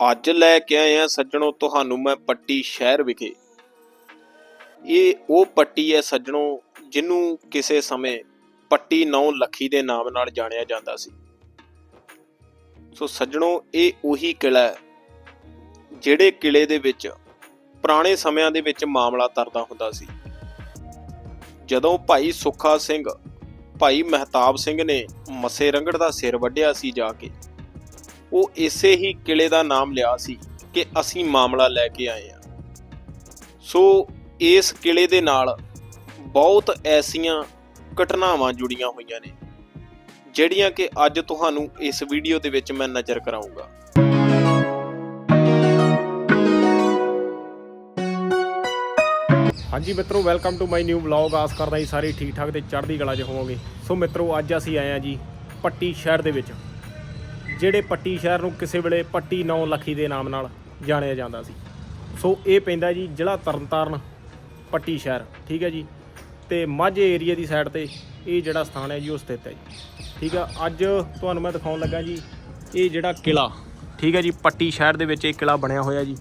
ਅੱਜ ਲੈ ਕੇ ਆਏ ਆ ਸੱਜਣੋ ਤੁਹਾਨੂੰ ਮੈਂ ਪੱਟੀ ਸ਼ਹਿਰ ਵਿਖੇ। ਇਹ ਉਹ ਪੱਟੀ ਹੈ ਸੱਜਣੋ ਜਿਹਨੂੰ ਕਿਸੇ ਸਮੇਂ ਪੱਟੀ 9 ਲੱਖੀ ਦੇ ਨਾਮ ਨਾਲ ਜਾਣਿਆ ਜਾਂਦਾ ਸੀ। ਸੋ ਸੱਜਣੋ, ਇਹ ਉਹੀ ਕਿਲਾ ਹੈ ਜਿਹੜੇ ਕਿਲੇ ਦੇ ਵਿੱਚ ਪੁਰਾਣੇ ਸਮਿਆਂ ਦੇ ਵਿੱਚ ਮਾਮਲਾ ਤਰਦਾ ਹੁੰਦਾ ਸੀ। ਜਦੋਂ ਭਾਈ ਸੁੱਖਾ ਸਿੰਘ, ਭਾਈ ਮਹਿਤਾਬ ਸਿੰਘ ਨੇ ਮੱਸੇ ਰੰਗੜ ਦਾ ਸਿਰ ਵੱਢਿਆ ਸੀ ਜਾ ਕੇ ਉਹ ਇਸੇ ਹੀ ਕਿਲੇ ਦਾ ਨਾਮ ਲਿਆ ਸੀ ਕਿ ਅਸੀਂ ਮਾਮਲਾ ਲੈ ਕੇ ਆਏ ਹਾਂ। ਸੋ ਇਸ ਕਿਲੇ ਦੇ ਨਾਲ ਬਹੁਤ ਐਸੀਆਂ ਘਟਨਾਵਾਂ ਜੁੜੀਆਂ ਹੋਈਆਂ ਨੇ, ਜਿਹੜੀਆਂ ਕਿ ਅੱਜ ਤੁਹਾਨੂੰ ਇਸ ਵੀਡੀਓ ਦੇ ਵਿੱਚ ਮੈਂ ਨਜ਼ਰ ਕਰਾਉਂਗਾ ਹਾਂਜੀ ਮਿੱਤਰੋ welcome to my new vlog ਆਸ ਕਰਦਾ ਜੀ ਸਾਰੇ ਠੀਕ ਠਾਕ ਤੇ ਚੜ੍ਹਦੀ ਕਲਾ 'ਚ ਹੋਵੋਗੇ। ਸੋ ਮਿੱਤਰੋ, ਅੱਜ ਅਸੀਂ ਆਏ ਆ ਜੀ ਪੱਟੀ ਸ਼ਹਿਰ ਦੇ ਵਿੱਚ। ਜਿਹੜੇ ਪੱਟੀ ਸ਼ਹਿਰ ਨੂੰ ਕਿਸੇ ਵੇਲੇ ਪੱਟੀ 9 ਲੱਖੀ ਦੇ ਨਾਮ ਨਾਲ ਜਾਣਿਆ ਜਾਂਦਾ ਸੀ। ਸੋ ਇਹ ਪੈਂਦਾ ਜੀ ਜ਼ਿਲ੍ਹਾ ਤਰਨਤਾਰਨ ਪੱਟੀ ਸ਼ਹਿਰ, ਠੀਕ ਹੈ ਜੀ? ਤੇ ਮਾਝੇ ਏਰੀਆ ਦੀ ਸਾਈਡ ਤੇ ਇਹ ਜਿਹੜਾ ਸਥਾਨ ਹੈ ਜੀ, ਉਹ ਸਥਿਤ ਹੈ ਜੀ। ਠੀਕ ਆ, ਅੱਜ ਤੁਹਾਨੂੰ ਮੈਂ ਦਿਖਾਉਣ ਲੱਗਾ ਜੀ, ਇਹ ਜਿਹੜਾ ਕਿਲਾ ਠੀਕ ਹੈ ਜੀ? ਪੱਟੀ ਸ਼ਹਿਰ ਦੇ ਵਿੱਚ ਇਹ ਕਿਲਾ ਬਣਿਆ ਹੋਇਆ ਜੀ।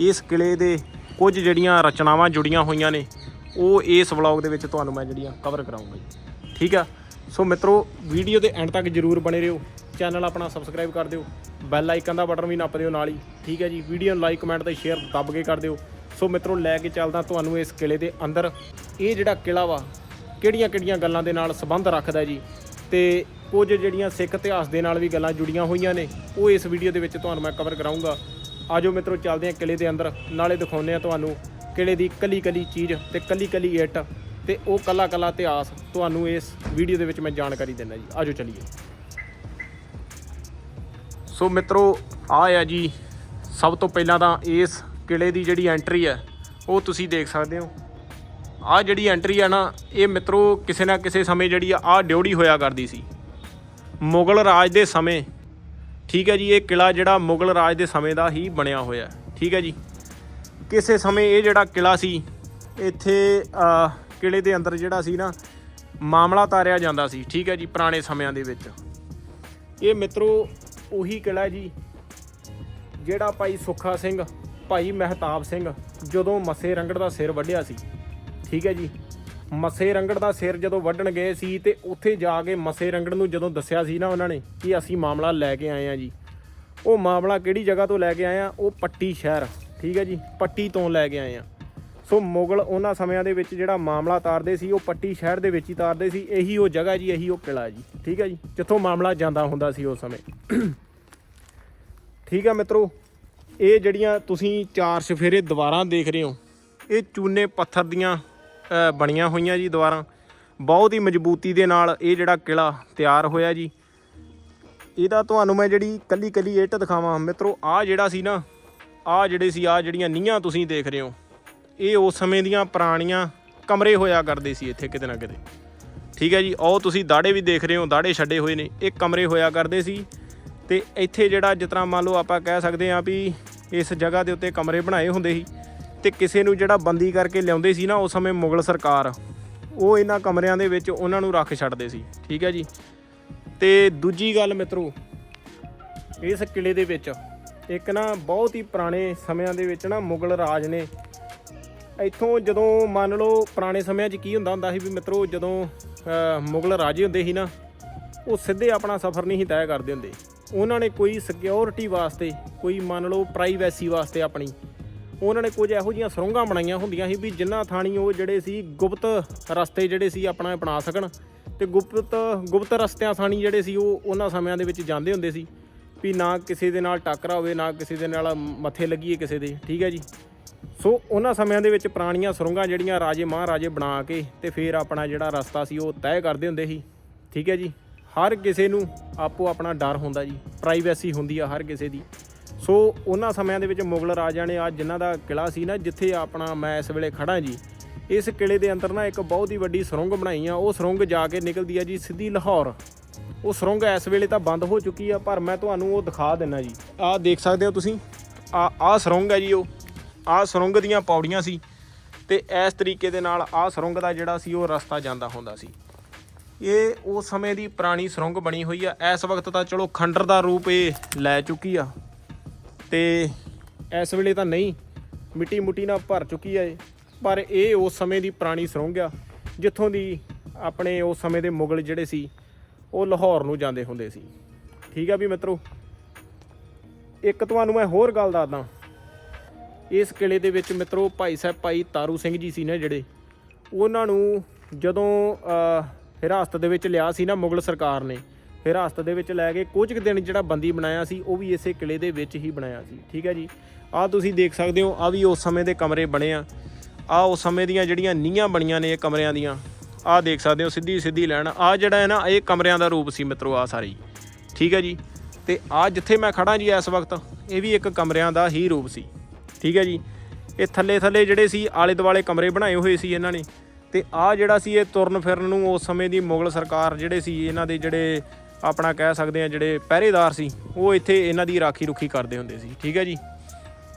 ਇਸ ਕਿਲੇ ਦੇ ਕੁਝ ਜਿਹੜੀਆਂ ਰਚਨਾਵਾਂ ਜੁੜੀਆਂ ਹੋਈਆਂ ਨੇ, ਉਹ ਇਸ ਵਲੌਗ ਦੇ ਵਿੱਚ ਤੁਹਾਨੂੰ ਮੈਂ ਜਿਹੜੀਆਂ ਕਵਰ ਕਰਾਉਂਗਾ ਜੀ। ਠੀਕ ਆ? ਸੋ ਮਿੱਤਰੋ ਵੀਡੀਓ ਦੇ ਐਂਡ ਤੱਕ ਜਰੂਰ ਬਣੇ ਰਹੋ। ਚੈਨਲ ਆਪਣਾ ਸਬਸਕ੍ਰਾਈਬ ਕਰ ਦਿਓ ਬੈਲ ਆਈਕਨ ਦਾ ਬਟਨ ਵੀ ਨੱਪ ਦਿਓ ਨਾਲ ਹੀ, ਠੀਕ ਹੈ ਜੀ? ਵੀਡੀਓ ਨੂੰ ਲਾਈਕ ਕਮੈਂਟ ਤੇ ਸ਼ੇਅਰ ਦੱਬ ਕੇ ਕਰ ਦਿਓ। ਸੋ ਮਿੱਤਰੋ, ਲੈ ਕੇ ਚੱਲਦਾ ਤੁਹਾਨੂੰ ਇਸ ਕਿਲੇ ਦੇ ਅੰਦਰ। ਇਹ ਜਿਹੜਾ ਕਿਲਾ ਵਾ ਕਿਹੜੀਆਂ ਕਿਹੜੀਆਂ ਗੱਲਾਂ ਦੇ ਨਾਲ ਸੰਬੰਧ ਰੱਖਦਾ ਜੀ? ਤੇ ਕੁਝ ਜਿਹੜੀਆਂ ਸਿੱਖ ਇਤਿਹਾਸ ਦੇ ਨਾਲ ਵੀ ਗੱਲਾਂ ਜੁੜੀਆਂ ਹੋਈਆਂ ਨੇ, ਉਹ ਇਸ ਵੀਡੀਓ ਦੇ ਵਿੱਚ ਤੁਹਾਨੂੰ ਮੈਂ ਕਵਰ ਕਰਾਉਂਗਾ ਆਜੋ ਮਿੱਤਰੋ, ਚੱਲਦੇ ਹਾਂ ਕਿਲੇ ਦੇ ਅੰਦਰ। ਨਾਲੇ ਦਿਖਾਉਂਦੇ ਆ ਤੁਹਾਨੂੰ ਕਿਲੇ ਦੀ ਕੱਲੀ ਕੱਲੀ ਚੀਜ਼ ਤੇ ਕੱਲੀ ਕੱਲੀ ਇੱਟ ਤੇ ਉਹ ਕੱਲਾ ਕੱਲਾ ਇਤਿਹਾਸ ਤੁਹਾਨੂੰ ਇਸ ਵੀਡੀਓ ਦੇ ਵਿੱਚ ਮੈਂ ਜਾਣਕਾਰੀ ਦਿੰਦਾ ਜੀ। ਆਜੋ ਚਲੀਏ। ਸੋ ਮਿੱਤਰੋ ਆ ਆ ਜੀ ਸਭ ਤੋਂ ਪਹਿਲਾਂ ਤਾਂ ਇਸ ਕਿਲੇ ਦੀ ਜਿਹੜੀ ਐਂਟਰੀ ਹੈ ਉਹ ਤੁਸੀਂ ਦੇਖ ਸਕਦੇ ਹੋ। ਆ ਜਿਹੜੀ ਐਂਟਰੀ ਆ ਨਾ ਇਹ ਮਿੱਤਰੋ ਕਿਸੇ ਨਾ ਕਿਸੇ ਸਮੇਂ ਜਿਹੜੀ ਆ ਆ ਡਿਉੜੀ ਹੋਇਆ ਕਰਦੀ ਸੀ। ਮੁਗਲ ਰਾਜ ਦੇ ਸਮੇਂ ਠੀਕ ਹੈ ਜੀ ਇਹ ਕਿਲਾ ਜਿਹੜਾ ਮੁਗਲ ਰਾਜ ਦੇ ਸਮੇਂ ਦਾ ਹੀ ਬਣਿਆ ਹੋਇਆ ਠੀਕ ਹੈ ਜੀ। ਕਿਸੇ ਸਮੇਂ ਇਹ ਜਿਹੜਾ ਕਿਲਾ ਸੀ ਇੱਥੇ ਅਹ, ਕਿਲੇ ਦੇ ਅੰਦਰ ਜਿਹੜਾ ਸੀ ਨਾ ਮਾਮਲਾ ਤਾਰਿਆ ਜਾਂਦਾ ਸੀ ਠੀਕ ਹੈ ਜੀ ਪੁਰਾਣੇ ਸਮਿਆਂ ਦੇ ਵਿੱਚ। ਇਹ ਮਿੱਤਰੋ ਉਹੀ ਕਿਲ੍ਹਾ ਜੀ, ਜਿਹੜਾ ਭਾਈ ਸੁੱਖਾ ਸਿੰਘ, ਭਾਈ ਮਹਿਤਾਬ ਸਿੰਘ ਜਦੋਂ ਮੱਸੇ ਰੰਗੜ ਦਾ ਸਿਰ ਵੱਢਿਆ ਸੀ, ਠੀਕ ਹੈ ਜੀ? ਮੱਸੇ ਰੰਗੜ ਦਾ ਸਿਰ ਜਦੋਂ ਵੱਢਣ ਗਏ ਸੀ ਤੇ ਉੱਥੇ ਜਾ ਕੇ ਮੱਸੇ ਰੰਗੜ ਨੂੰ ਜਦੋਂ ਦੱਸਿਆ ਸੀ ਨਾ ਉਹਨਾਂ ਨੇ ਕਿ ਅਸੀਂ ਮਾਮਲਾ ਲੈ ਕੇ ਆਏ ਆ ਜੀ। ਉਹ ਮਾਮਲਾ ਕਿਹੜੀ ਜਗ੍ਹਾ ਤੋਂ ਲੈ ਕੇ ਆਏ ਆ ਉਹ ਪੱਟੀ ਸ਼ਹਿਰ, ਠੀਕ ਹੈ ਜੀ? ਪੱਟੀ ਤੋਂ ਲੈ ਕੇ ਆਏ ਆ ਸੋ ਮੁਗਲ ਉਹਨਾਂ ਸਮਿਆਂ ਦੇ ਵਿੱਚ ਜਿਹੜਾ ਮਾਮਲਾ ਤਾਰਦੇ ਸੀ, ਉਹ ਪੱਟੀ ਸ਼ਹਿਰ ਦੇ ਵਿੱਚ ਹੀ ਤਾਰਦੇ ਸੀ, ਇਹੀ ਉਹ ਜਗ੍ਹਾ ਜੀ, ਇਹੀ ਉਹ ਕਿਲਾ ਜੀ, ਠੀਕ ਹੈ ਜੀ? ਜਿੱਥੋਂ ਮਾਮਲਾ ਜਾਂਦਾ ਹੁੰਦਾ ਸੀ ਉਸ ਸਮੇਂ। ਠੀਕ ਆ ਮਿੱਤਰੋ, ਇਹ ਜਿਹੜੀਆਂ ਤੁਸੀਂ ਚਾਰ ਸਫੇਰੇ ਦੀਵਾਰਾਂ ਦੇਖ ਰਹੇ ਹੋ, ਇਹ ਚੂਨੇ ਪੱਥਰ ਦੀਆਂ ਬਣੀਆਂ ਹੋਈਆਂ ਜੀ ਦੀਵਾਰਾਂ। ਬਹੁਤ ਹੀ ਮਜ਼ਬੂਤੀ ਦੇ ਨਾਲ ਇਹ ਜਿਹੜਾ ਕਿਲਾ ਤਿਆਰ ਹੋਇਆ ਜੀ। ਇਹਦਾ ਤੁਹਾਨੂੰ ਮੈਂ ਜਿਹੜੀ ਕੱਲੀ ਕੱਲੀ ਇੱਟ ਦਿਖਾਵਾਂ। ਮਿੱਤਰੋ, ਆਹ ਜਿਹੜਾ ਸੀ ਨਾ, ਆਹ ਜਿਹੜੇ ਸੀ, ਆਹ ਜਿਹੜੀਆਂ ਨੀਹਾਂ ਤੁਸੀਂ ਦੇਖ ਰਹੇ ਹੋ, ਇਹ ਉਸ ਸਮੇਂ ਦੀਆਂ ਪੁਰਾਣੀਆਂ ਕਮਰੇ ਹੋਇਆ ਕਰਦੇ ਸੀ ਇੱਥੇ ਕਿਤੇ ਨਾ ਕਿਤੇ। ਠੀਕ ਹੈ ਜੀ, ਉਹ ਤੁਸੀਂ ਦਾੜੇ ਵੀ ਦੇਖ ਰਹੇ ਹੋ ਦਾੜੇ ਛੱਡੇ ਹੋਏ ਨੇ। ਇਹ ਕਮਰੇ ਹੋਇਆ ਕਰਦੇ ਸੀ। ਤੇ ਇੱਥੇ ਜਿਹੜਾ ਜਿਸ ਤਰ੍ਹਾਂ ਮੰਨ ਲਓ ਆਪਾਂ ਕਹਿ ਸਕਦੇ ਹਾਂ ਵੀ ਇਸ ਜਗ੍ਹਾ ਦੇ ਉੱਤੇ ਕਮਰੇ ਬਣਾਏ ਹੁੰਦੇ ਸੀ ਤੇ ਕਿਸੇ ਨੂੰ ਜਿਹੜਾ ਬੰਦੀ ਕਰਕੇ ਲਿਆਉਂਦੇ ਸੀ ਨਾ, ਉਸ ਸਮੇਂ ਮੁਗਲ ਸਰਕਾਰ, ਉਹ ਇਹਨਾਂ ਕਮਰਿਆਂ ਦੇ ਵਿੱਚ ਉਹਨਾਂ ਨੂੰ ਰੱਖ ਛੱਡਦੇ ਸੀ। ਠੀਕ ਹੈ ਜੀ? ਤੇ ਦੂਜੀ ਗੱਲ ਮਿੱਤਰੋ, ਇਸ ਕਿਲੇ ਦੇ ਵਿੱਚ ਇੱਕ ਨਾ ਬਹੁਤ ਹੀ ਪੁਰਾਣੇ ਸਮਿਆਂ ਦੇ ਵਿੱਚ ਨਾ ਮੁਗਲ ਰਾਜ ਨੇ ਇੱਥੋਂ ਜਦੋਂ ਮੰਨ ਲਓ ਪੁਰਾਣੇ ਸਮਿਆਂ 'ਚ ਕੀ ਹੁੰਦਾ ਹੁੰਦਾ ਸੀ ਵੀ ਮਿੱਤਰੋ, ਜਦੋਂ ਮੁਗਲ ਰਾਜੇ ਹੁੰਦੇ ਸੀ ਨਾ, ਉਹ ਸਿੱਧੇ ਆਪਣਾ ਸਫ਼ਰ ਨਹੀਂ ਸੀ ਤੈਅ ਕਰਦੇ ਹੁੰਦੇ। ਉਹਨਾਂ ਨੇ ਕੋਈ ਸਿਕਿਉਰਿਟੀ ਵਾਸਤੇ, ਕੋਈ ਮੰਨ ਲਓ ਪ੍ਰਾਈਵੇਸੀ ਵਾਸਤੇ ਆਪਣੀ, ਉਹਨਾਂ ਨੇ ਕੁਝ ਇਹੋ ਜਿਹੀਆਂ ਸੁਰੰਗਾਂ ਬਣਾਈਆਂ ਹੁੰਦੀਆਂ ਸੀ ਵੀ ਜਿੰਨਾ ਥਾਣੀ ਉਹ ਜਿਹੜੇ ਸੀ ਗੁਪਤ ਰਸਤੇ ਜਿਹੜੇ ਸੀ ਆਪਣਾ ਅਪਣਾ ਸਕਣ ਤੇ ਗੁਪਤ ਗੁਪਤ ਰਸਤਿਆਂ ਥਾਣੀ ਜਿਹੜੇ ਸੀ ਉਹ ਉਹਨਾਂ ਸਮਿਆਂ ਦੇ ਵਿੱਚ ਜਾਂਦੇ ਹੁੰਦੇ ਸੀ ਵੀ ਨਾ ਕਿਸੇ ਦੇ ਨਾਲ ਟੱਕਰਾ ਹੋਵੇ, ਨਾ ਕਿਸੇ ਦੇ ਨਾਲ ਮੱਥੇ ਲੱਗੀਏ ਕਿਸੇ ਦੇ, ਠੀਕ ਹੈ ਜੀ? ਸੋ ਉਹਨਾਂ ਸਮਿਆਂ ਦੇ ਵਿੱਚ ਪੁਰਾਣੀਆਂ ਸੁਰੰਗਾਂ ਜਿਹੜੀਆਂ ਰਾਜੇ ਮਹਾਰਾਜੇ ਬਣਾ ਕੇ ਤੇ ਫਿਰ ਆਪਣਾ ਜਿਹੜਾ ਰਸਤਾ ਸੀ ਉਹ ਤੈਅ ਕਰਦੇ ਹੁੰਦੇ ਸੀ, ਠੀਕ ਹੈ ਜੀ? ਹਰ ਕਿਸੇ ਨੂੰ ਆਪੋ ਆਪਣਾ ਡਰ ਹੁੰਦਾ ਜੀ ਪ੍ਰਾਈਵੇਸੀ ਹੁੰਦੀ ਆ ਹਰ ਕਿਸੇ ਦੀ। ਸੋ ਉਹਨਾਂ ਸਮਿਆਂ ਦੇ ਵਿੱਚ ਮੁਗਲ ਰਾਜਿਆਂ ਨੇ ਅੱਜ ਜਿਨ੍ਹਾਂ ਦਾ ਕਿਲਾ ਸੀ ਨਾ, ਜਿੱਥੇ ਆਪਣਾ ਮੈਂ ਇਸ ਵੇਲੇ ਖੜਾ ਜੀ, ਇਸ ਕਿਲੇ ਦੇ ਅੰਦਰ ਨਾ ਇੱਕ ਬਹੁਤ ਹੀ ਵੱਡੀ ਸੁਰੰਗ ਬਣਾਈ ਆ। ਉਹ ਸੁਰੰਗ ਜਾ ਕੇ ਨਿਕਲਦੀ ਆ ਜੀ ਸਿੱਧੀ ਲਾਹੌਰ। ਉਹ ਸੁਰੰਗ ਇਸ ਵੇਲੇ ਤਾਂ ਬੰਦ ਹੋ ਚੁੱਕੀ ਆ, ਪਰ ਮੈਂ ਤੁਹਾਨੂੰ ਉਹ ਦਿਖਾ ਦਿੰਨਾ ਜੀ। ਆਹ ਦੇਖ ਸਕਦੇ ਹੋ ਤੁਸੀਂ, ਆ ਆਹ ਸੁਰੰਗ ਹੈ ਜੀ ਉਹ। ਆਹ ਸੁਰੰਗ ਦੀਆਂ ਪੌੜੀਆਂ ਸੀ ਤੇ ਇਸ ਤਰੀਕੇ ਦੇ ਨਾਲ ਆਹ ਸੁਰੰਗ ਦਾ ਜਿਹੜਾ ਸੀ ਉਹ ਰਸਤਾ ਜਾਂਦਾ ਹੁੰਦਾ ਸੀ। ਇਹ ਉਸ ਸਮੇਂ ਦੀ ਪੁਰਾਣੀ ਸੁਰੰਗ ਬਣੀ ਹੋਈ ਆ। ਇਸ ਵਕਤ ਤਾਂ ਚਲੋ ਖੰਡਰ ਦਾ ਰੂਪ ਇਹ ਲੈ ਚੁੱਕੀ ਆ। ਤੇ ਇਸ ਵੇਲੇ ਤਾਂ ਨਹੀਂ, ਮਿੱਟੀ ਮੁੱਟੀ ਨਾਲ ਭਰ ਚੁੱਕੀ ਆ ਇਹ। ਪਰ ਇਹ ਉਸ ਸਮੇਂ ਦੀ ਪੁਰਾਣੀ ਸੁਰੰਗ ਆ, ਜਿੱਥੋਂ ਦੀ ਆਪਣੇ ਉਸ ਸਮੇਂ ਦੇ ਮੁਗਲ ਜਿਹੜੇ ਸੀ, ਉਹ ਲਾਹੌਰ ਨੂੰ ਜਾਂਦੇ ਹੁੰਦੇ ਸੀ। ਠੀਕ ਆ ਵੀ ਮਿੱਤਰੋ? ਇੱਕ ਤੁਹਾਨੂੰ ਮੈਂ ਹੋਰ ਗੱਲ ਦੱਸਦਾ। ਇਸ ਕਿਲੇ ਦੇ ਵਿੱਚ ਮਿੱਤਰੋ ਭਾਈ ਸਾਹਿਬ ਭਾਈ ਤਾਰੂ ਸਿੰਘ ਜੀ ਸੀ ਨਾ ਜਿਹੜੇ, ਉਹਨਾਂ ਨੂੰ ਜਦੋਂ ਹਿਰਾਸਤ ਦੇ ਵਿੱਚ ਲਿਆ ਸੀ ਨਾ ਮੁਗਲ ਸਰਕਾਰ ਨੇ। ਹਿਰਾਸਤ ਦੇ ਵਿੱਚ ਲੈ ਕੇ ਕੁਝ ਕੁ ਦਿਨ ਜਿਹੜਾ ਬੰਦੀ ਬਣਾਇਆ ਸੀ, ਉਹ ਵੀ ਇਸੇ ਕਿਲੇ ਦੇ ਵਿੱਚ ਹੀ ਬਣਾਇਆ ਸੀ। ਠੀਕ ਹੈ ਜੀ? ਆਹ ਤੁਸੀਂ ਦੇਖ ਸਕਦੇ ਹੋ ਆ ਵੀ ਉਸ ਸਮੇਂ ਦੇ ਕਮਰੇ ਬਣੇ ਆ। ਆ ਉਸ ਸਮੇਂ ਦੀਆਂ ਜਿਹੜੀਆਂ ਨੀਹਾਂ ਬਣੀਆਂ ਨੇ ਇਹ ਕਮਰਿਆਂ ਦੀਆਂ, ਆਹ ਦੇਖ ਸਕਦੇ ਹੋ ਸਿੱਧੀ ਸਿੱਧੀ ਲਾਈਨ। ਆ ਜਿਹੜਾ ਹੈ ਨਾ, ਇਹ ਕਮਰਿਆਂ ਦਾ ਰੂਪ ਸੀ ਮਿੱਤਰੋ ਆ ਸਾਰੀ। ਠੀਕ ਹੈ ਜੀ? ਤੇ ਆ ਜਿੱਥੇ ਮੈਂ ਖੜਾ ਜੀ ਇਸ ਵਕਤ, ਇਹ ਵੀ ਇੱਕ ਕਮਰਿਆਂ ਦਾ ਹੀ ਰੂਪ ਸੀ। ਠੀਕ ਹੈ ਜੀ? ਇਹ ਥੱਲੇ ਥੱਲੇ ਜਿਹੜੇ ਸੀ ਆਲੇ ਦੁਆਲੇ ਕਮਰੇ ਬਣਾਏ ਹੋਏ ਸੀ ਇਹਨਾਂ ਨੇ। ਤੇ ਆ ਜਿਹੜਾ ਸੀ ਇਹ ਤੁਰਨ ਫਿਰਨ ਨੂੰ ਉਸ ਸਮੇਂ ਦੀ ਮੁਗਲ ਸਰਕਾਰ ਜਿਹੜੇ ਸੀ, ਇਹਨਾਂ ਦੇ ਜਿਹੜੇ ਆਪਣਾ ਕਹਿ ਸਕਦੇ ਆ ਜਿਹੜੇ ਪਹਿਰੇਦਾਰ ਸੀ, ਉਹ ਇੱਥੇ ਇਹਨਾਂ ਦੀ ਰਾਖੀ ਰੁਖੀ ਕਰਦੇ ਹੁੰਦੇ ਸੀ। ਠੀਕ ਹੈ ਜੀ?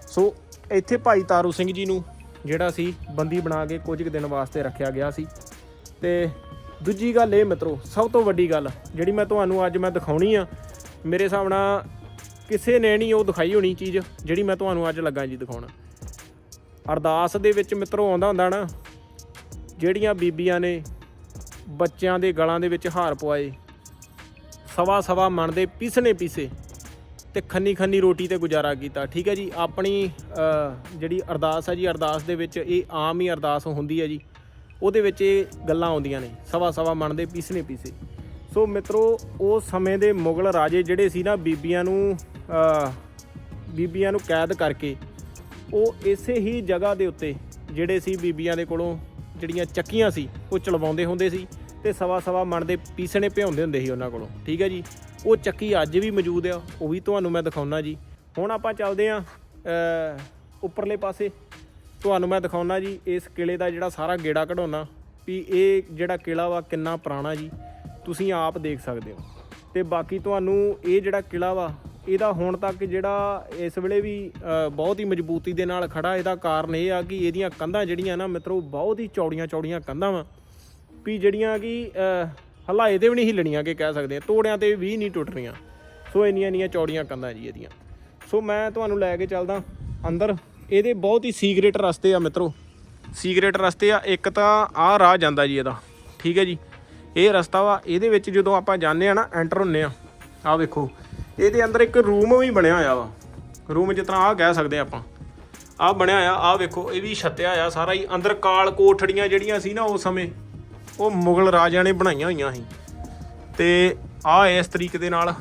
ਸੋ ਇੱਥੇ ਭਾਈ ਤਾਰੂ ਸਿੰਘ ਜੀ ਨੂੰ ਜਿਹੜਾ ਸੀ, ਬੰਦੀ ਬਣਾ ਕੇ ਕੁਝ ਕੁ ਦਿਨ ਵਾਸਤੇ ਰੱਖਿਆ ਗਿਆ ਸੀ। ਤੇ ਦੂਜੀ ਗੱਲ ਇਹ ਮਿੱਤਰੋ, ਸਭ ਤੋਂ ਵੱਡੀ ਗੱਲ ਜਿਹੜੀ ਮੈਂ ਤੁਹਾਨੂੰ ਅੱਜ ਮੈਂ ਦਿਖਾਉਣੀ ਆ, ਮੇਰੇ ਹਿਸਾਬ ਨਾਲ ਕਿਸੇ ਨੇ ਨਹੀਂ ਉਹ ਦਿਖਾਈ ਹੋਣੀ ਚੀਜ਼ ਜਿਹੜੀ ਮੈਂ ਤੁਹਾਨੂੰ ਅੱਜ ਲੱਗਾ ਜੀ ਦਿਖਾਉਣ। ਅਰਦਾਸ ਦੇ ਵਿੱਚ ਮਿੱਤਰੋ ਆਉਂਦਾ ਹੁੰਦਾ ਨਾ ਜਿਹੜੀਆਂ ਬੀਬੀਆਂ ਨੇ ਬੱਚਿਆਂ ਦੇ ਗਲਾਂ ਦੇ ਵਿੱਚ ਹਾਰ ਪਵਾਏ, ਸਵਾ ਸਵਾ ਮਣ ਦੇ ਪੀਸਣੇ ਪੀਸੇ ਤੇ ਖੰਨੀ ਖੰਨੀ ਰੋਟੀ ਤੇ ਗੁਜ਼ਾਰਾ ਕੀਤਾ। ਠੀਕ ਹੈ ਜੀ, ਆਪਣੀ ਜਿਹੜੀ ਅਰਦਾਸ ਹੈ ਜੀ, ਅਰਦਾਸ ਦੇ ਵਿੱਚ ਇਹ ਆਮ ਹੀ ਅਰਦਾਸ ਹੁੰਦੀ ਹੈ ਜੀ। ਉਹਦੇ ਵਿੱਚ ਇਹ ਗੱਲਾਂ ਆਉਂਦੀਆਂ ਨੇ, ਸਵਾ ਸਵਾ ਮਣ ਦੇ ਪੀਸਣੇ ਪੀਸੇ। ਸੋ ਮਿੱਤਰੋ ਉਸ ਸਮੇਂ ਦੇ ਮੁਗਲ ਰਾਜੇ ਜਿਹੜੇ ਸੀ ਨਾ, ਬੀਬੀਆਂ ਨੂੰ ਬੀਬੀਆਂ ਨੂੰ ਕੈਦ ਕਰਕੇ, ਉਹ ਇਸੇ ਹੀ ਜਗ੍ਹਾ ਦੇ ਉੱਤੇ ਜਿਹੜੇ ਸੀ ਬੀਬੀਆਂ ਦੇ ਕੋਲੋਂ ਜਿਹੜੀਆਂ ਚੱਕੀਆਂ ਸੀ, ਉਹ ਚਲਵਾਉਂਦੇ ਹੁੰਦੇ ਸੀ ਤੇ ਸਵਾ ਸਵਾ ਮਣ ਦੇ ਪੀਸਣੇ ਭਿਉਂਦੇ ਹੁੰਦੇ ਸੀ ਉਹਨਾਂ ਕੋਲੋਂ। ਠੀਕ ਹੈ ਜੀ? ਉਹ ਚੱਕੀ ਅੱਜ ਵੀ ਮੌਜੂਦ ਆ, ਉਹ ਵੀ ਤੁਹਾਨੂੰ ਮੈਂ ਦਿਖਾਉਣਾ ਜੀ। ਹੁਣ ਆਪਾਂ ਚੱਲਦੇ ਆ ਉੱਪਰਲੇ ਪਾਸੇ। ਤੁਹਾਨੂੰ ਮੈਂ ਦਿਖਾਉਣਾ ਜੀ, ਇਸ ਕਿਲੇ ਦਾ ਜਿਹੜਾ ਸਾਰਾ ਗੇੜਾ ਕਢਾਉਣਾ ਵੀ ਇਹ ਜਿਹੜਾ ਕਿਲਾ ਵਾ ਕਿੰਨਾ ਪੁਰਾਣਾ ਜੀ, ਤੁਸੀਂ ਆਪ ਦੇਖ ਸਕਦੇ ਹੋ। ਤੇ ਬਾਕੀ ਤੁਹਾਨੂੰ ਇਹ ਜਿਹੜਾ ਕਿਲਾ ਵਾ ਇਹਦਾ ਹੁਣ ਤੱਕ ਜਿਹੜਾ ਇਸ ਵੇਲੇ ਵੀ ਬਹੁਤ ਹੀ ਮਜ਼ਬੂਤੀ ਦੇ ਨਾਲ ਖੜਾ ਇਹਦਾ ਕਾਰਨ ਇਹ ਆ ਕਿ ਇਹਦੀਆਂ ਕੰਧਾਂ ਜਿਹੜੀਆਂ ਨਾ ਮਿੱਤਰੋ ਬਹੁਤ ਹੀ ਚੌੜੀਆਂ ਚੌੜੀਆਂ ਕੰਧਾਂ ਵਾ। ਵੀ ਜਿਹੜੀਆਂ ਕਿ ਅ, ਹਲਾਏ ਤੇ ਵੀ ਨਹੀਂ ਹਿੱਲਣੀਆਂ ਕਿ ਕਹਿ ਸਕਦੇ ਆ। ਤੋੜਿਆਂ ਤੇ ਵੀ ਨਹੀਂ ਟੁੱਟ ਰਹੀਆਂ ਸੋ ਇੰਨੀਆਂ ਇੰਨੀਆਂ ਚੌੜੀਆਂ ਕੰਧਾਂ ਜੀ ਇਹਦੀਆਂ। ਸੋ ਮੈਂ ਤੁਹਾਨੂੰ ਲੈ ਕੇ ਚੱਲਦਾ ਅੰਦਰ। ਇਹਦੇ ਬਹੁਤ ਹੀ ਸੀਕ੍ਰੀਟ ਰਸਤੇ ਆ ਮਿੱਤਰੋ। ਸੀਕ੍ਰੀਟ ਰਸਤੇ ਆ ਇੱਕ ਤਾਂ ਆਹ ਰਾਹ ਜਾਂਦਾ ਜੀ ਇਹਦਾ। ਠੀਕ ਹੈ ਜੀ। ਇਹ ਰਸਤਾ ਵਾ ਇਹਦੇ ਵਿੱਚ ਜਦੋਂ ਆਪਾਂ ਜਾਂਦੇ ਆ ਨਾ ਐਂਟਰ ਹੁੰਨੇ ਆ। ਆਹ ਵੇਖੋ। ਇਹਦੇ ਅੰਦਰ ਇੱਕ ਰੂਮ ਵੀ ਬਣਿਆ ਹੋਇਆ ਵਾ। ਰੂਮ ਜਿਸ ਤਰ੍ਹਾਂ ਆਹ ਕਹਿ ਸਕਦੇ ਆ ਆਪਾਂ। ਆਹ ਬਣਿਆ ਆ ਆਹ ਵੇਖੋ, ਇਹ ਵੀ ਛੱਤਿਆ ਆ ਸਾਰਾ ਹੀ। ਅੰਦਰ ਕਾਲ ਕੋਠੜੀਆਂ ਜਿਹੜੀਆਂ ਸੀ ਨਾ ਉਸ ਸਮੇਂ, ਉਹ ਮੁਗਲ ਰਾਜਿਆਂ ਨੇ ਬਣਾਈਆਂ ਹੋਈਆਂ ਸੀ। ਤੇ ਆਹ ਇਸ ਤਰੀਕੇ ਦੇ ਨਾਲ,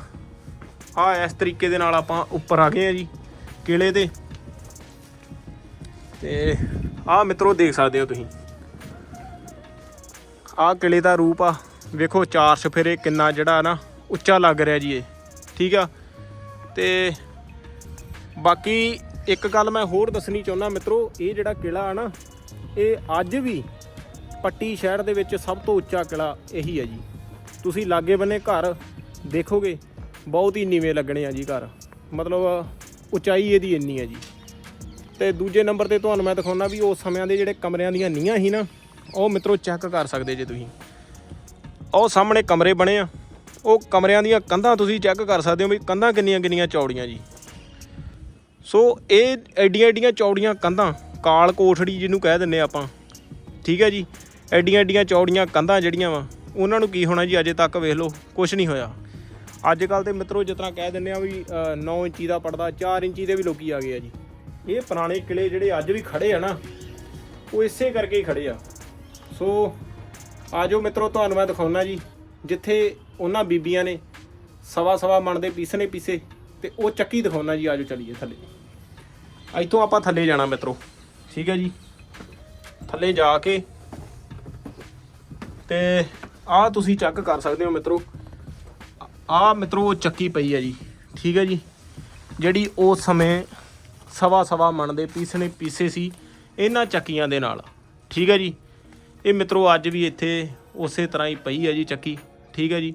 ਆਹ ਇਸ ਤਰੀਕੇ ਦੇ ਨਾਲ ਆਪਾਂ ਉੱਪਰ ਆ ਗਏ ਆ ਜੀ, ਕਿਲੇ ਦੇ ਤੇ ਆਹ ਮਿੱਤਰੋ ਦੇਖ ਸਕਦੇ ਹੋ ਤੁਸੀਂ। ਆਹ ਕਿਲੇ ਦਾ ਰੂਪ ਆ। ਵੇਖੋ ਚਾਰ ਸਫੇਰੇ ਕਿੰਨਾ ਜਿਹੜਾ ਨਾ ਉੱਚਾ ਲੱਗ ਰਿਹਾ ਜੀ ਇਹ। ਠੀਕ ਆ? ਤੇ ਬਾਕੀ ਇੱਕ ਗੱਲ ਮੈਂ ਹੋਰ ਦੱਸਣੀ ਚਾਹੁੰਦਾ ਮਿੱਤਰੋ, ਇਹ ਜਿਹੜਾ ਕਿਲਾ ਆ ਨਾ, ਇਹ ਅੱਜ ਵੀ ਪੱਟੀ ਸ਼ਹਿਰ ਦੇ ਵਿੱਚ ਸਭ ਤੋਂ ਉੱਚਾ ਕਿਲਾ ਇਹੀ ਹੈ ਜੀ। ਤੁਸੀਂ ਲਾਗੇ ਬੰਨੇ ਘਰ ਦੇਖੋਗੇ, ਬਹੁਤ ਹੀ ਨੀਵੇਂ ਲੱਗਣੇ ਆ ਜੀ ਘਰ। ਮਤਲਬ ਉਚਾਈ ਇਹਦੀ ਇੰਨੀ ਹੈ ਜੀ। ਤੇ ਦੂਜੇ ਨੰਬਰ ਤੇ ਤੁਹਾਨੂੰ ਮੈਂ ਦਿਖਾਉਣਾ ਵੀ ਉਸ ਸਮਿਆਂ ਦੇ ਜਿਹੜੇ ਕਮਰਿਆਂ ਦੀਆਂ ਨੀਹਾਂ ਸੀ ਨਾ, ਉਹ ਮਿੱਤਰੋ ਚੈੱਕ ਕਰ ਸਕਦੇ ਜੇ ਤੁਸੀਂ। ਉਹ ਸਾਹਮਣੇ ਕਮਰੇ ਬਣੇ ਆ। ਉਹ ਕਮਰਿਆਂ ਦੀਆਂ ਕੰਧਾਂ ਤੁਸੀਂ ਚੈੱਕ ਕਰ ਸਕਦੇ ਹੋ ਵੀ ਕੰਧਾਂ ਕਿੰਨੀਆਂ ਕਿੰਨੀਆਂ ਚੌੜੀਆਂ ਜੀ। ਸੋ ਇਹ ਐਡੀਆਂ ਐਡੀਆਂ ਚੌੜੀਆਂ ਕੰਧਾਂ, ਕਾਲ ਕੋਠੜੀ ਜਿਹਨੂੰ ਕਹਿ ਦਿੰਨੇ ਆਪਾਂ, ਠੀਕ ਹੈ ਜੀ? ਐਡੀਆਂ ਐਡੀਆਂ ਚੌੜੀਆਂ ਕੰਧਾਂ ਜਿਹੜੀਆਂ ਵਾ, ਉਹਨਾਂ ਨੂੰ ਕੀ ਹੋਣਾ ਜੀ, ਅਜੇ ਤੱਕ ਵੇਖ ਲਓ ਕੁਝ ਨਹੀਂ ਹੋਇਆ। ਅੱਜ ਕੱਲ ਤੇ ਮਿੱਤਰੋ, ਜਿਸ ਤਰ੍ਹਾਂ ਕਹਿ ਦਿੰਨੇ ਆ ਵੀ 9 ਇੰਚੀ ਦਾ ਪੜਦਾ 4 ਇੰਚੀ ਦੇ ਵੀ ਲੋਕੀ ਆ ਗਏ ਆ ਜੀ। ਇਹ ਪੁਰਾਣੇ ਕਿਲੇ ਜਿਹੜੇ ਅੱਜ ਵੀ ਖੜੇ ਆ ਨਾ, ਉਹ ਇਸੇ ਕਰਕੇ ਹੀ ਖੜੇ ਆ। ਸੋ ਆਜੋ ਮਿੱਤਰੋ, ਤੁਹਾਨੂੰ ਮੈਂ ਦਿਖਾਉਣਾ ਜੀ, ਜਿੱਥੇ ਉਹਨਾਂ ਬੀਬੀਆਂ ਨੇ ਸਵਾ ਸਵਾ ਮਣ ਦੇ ਪੀਸਣੇ ਪੀਸੇ ਤੇ ਉਹ ਚੱਕੀ ਦਿਖਾਉਣਾ ਜੀ, ਆਜੋ ਚਲੀਏ ਥੱਲੇ। ਇੱਥੋਂ ਆਪਾਂ ਥੱਲੇ ਜਾਣਾ ਮਿੱਤਰੋ। ਠੀਕ ਹੈ ਜੀ? ਥੱਲੇ ਜਾ ਕੇ ਤੇ ਆਹ ਤੁਸੀਂ ਚੈੱਕ ਕਰ ਸਕਦੇ ਹੋ ਮਿੱਤਰੋ। ਆਹ ਮਿੱਤਰੋ, ਉਹ ਚੱਕੀ ਪਈ ਹੈ ਜੀ। ਠੀਕ ਹੈ ਜੀ? ਜਿਹੜੀ ਉਸ ਸਮੇਂ ਸਵਾ ਸਵਾ ਮਣ ਦੇ ਪੀਸਣੇ ਪੀਸੇ ਸੀ ਇਹਨਾਂ ਚੱਕੀਆਂ ਦੇ ਨਾਲ। ਠੀਕ ਹੈ ਜੀ? ਇਹ ਮਿੱਤਰੋ, ਅੱਜ ਵੀ ਇੱਥੇ ਉਸੇ ਤਰ੍ਹਾਂ ਹੀ ਪਈ ਹੈ ਜੀ ਚੱਕੀ। ਠੀਕ ਹੈ ਜੀ?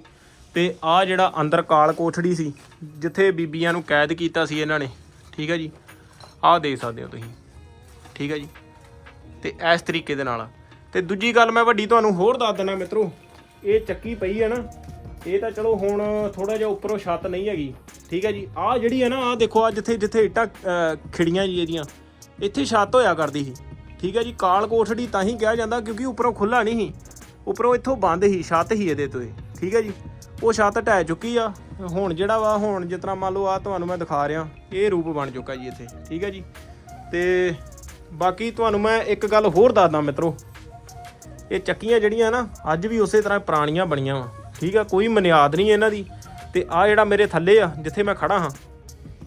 ਤੇ ਆ ਜਿਹੜਾ ਅੰਦਰ ਕਾਲ ਕੋਠੜੀ ਸੀ, ਜਿੱਥੇ ਬੀਬੀਆਂ ਨੂੰ ਕੈਦ ਕੀਤਾ ਸੀ ਇਹਨਾਂ ਨੇ, ਠੀਕ ਹੈ ਜੀ? ਆਹ ਦੇਖ ਸਕਦੇ ਹੋ ਤੁਸੀਂ, ਠੀਕ ਹੈ ਜੀ? ਤੇ ਇਸ ਤਰੀਕੇ ਦੇ ਨਾਲ ਤੇ ਦੂਜੀ ਗੱਲ ਮੈਂ ਵੱਡੀ ਤੁਹਾਨੂੰ ਹੋਰ ਦੱਸ ਦਿੰਦਾ ਮਿੱਤਰੋ, ਇਹ ਚੱਕੀ ਪਈ ਹੈ ਨਾ, ਇਹ ਤਾਂ ਚਲੋ ਹੁਣ ਥੋੜਾ ਜਿਹਾ ਉੱਪਰੋਂ ਛੱਤ ਨਹੀਂ ਹੈਗੀ, ਠੀਕ ਹੈ ਜੀ? ਆਹ ਜਿਹੜੀ ਹੈ ਨਾ, ਆਹ ਦੇਖੋ ਆ ਜਿੱਥੇ ਜਿੱਥੇ ਇੱਟਾਂ ਖਿੜੀਆਂ ਜੀ ਇਹਦੀਆਂ, ਇੱਥੇ ਛੱਤ ਹੋਇਆ ਕਰਦੀ ਸੀ, ਠੀਕ ਹੈ ਜੀ? ਕਾਲ ਕੋਠੜੀ ਤਾਂ ਹੀ ਕਿਹਾ ਜਾਂਦਾ ਕਿਉਂਕਿ ਉੱਪਰੋਂ ਖੁੱਲਾ ਨਹੀਂ ਸੀ, ਉੱਪਰੋਂ ਇੱਥੋਂ ਬੰਦ ਸੀ, ਛੱਤ ਹੀ ਇਹਦੇ ਤੋਂ ਠੀਕ ਹੈ ਜੀ? ਉਹ ਛੱਤ ਢਹਿ ਚੁੱਕੀ ਆ। ਹੁਣ ਜਿਹੜਾ ਵਾ, ਹੁਣ ਜਿਸ ਤਰ੍ਹਾਂ ਮੰਨ ਲਓ ਆ ਤੁਹਾਨੂੰ ਮੈਂ ਦਿਖਾ ਰਿਹਾ, ਇਹ ਰੂਪ ਬਣ ਚੁੱਕਾ ਜੀ ਇੱਥੇ, ਠੀਕ ਹੈ ਜੀ? ਤੇ ਬਾਕੀ ਤੁਹਾਨੂੰ ਮੈਂ ਇੱਕ ਗੱਲ ਹੋਰ ਦੱਸਦਾ ਮਿੱਤਰੋ, ਇਹ ਚੱਕੀਆਂ ਜਿਹੜੀਆਂ ਨਾ, ਅੱਜ ਵੀ ਉਸੇ ਤਰ੍ਹਾਂ ਪੁਰਾਣੀਆਂ ਬਣੀਆਂ ਵਾ, ਠੀਕ ਆ? ਕੋਈ ਮਨਿਆਦ ਨਹੀਂ ਇਹਨਾਂ ਦੀ। ਤੇ ਆ ਜਿਹੜਾ ਮੇਰੇ ਥੱਲੇ ਆ, ਜਿੱਥੇ ਮੈਂ ਖੜਾ ਹਾਂ,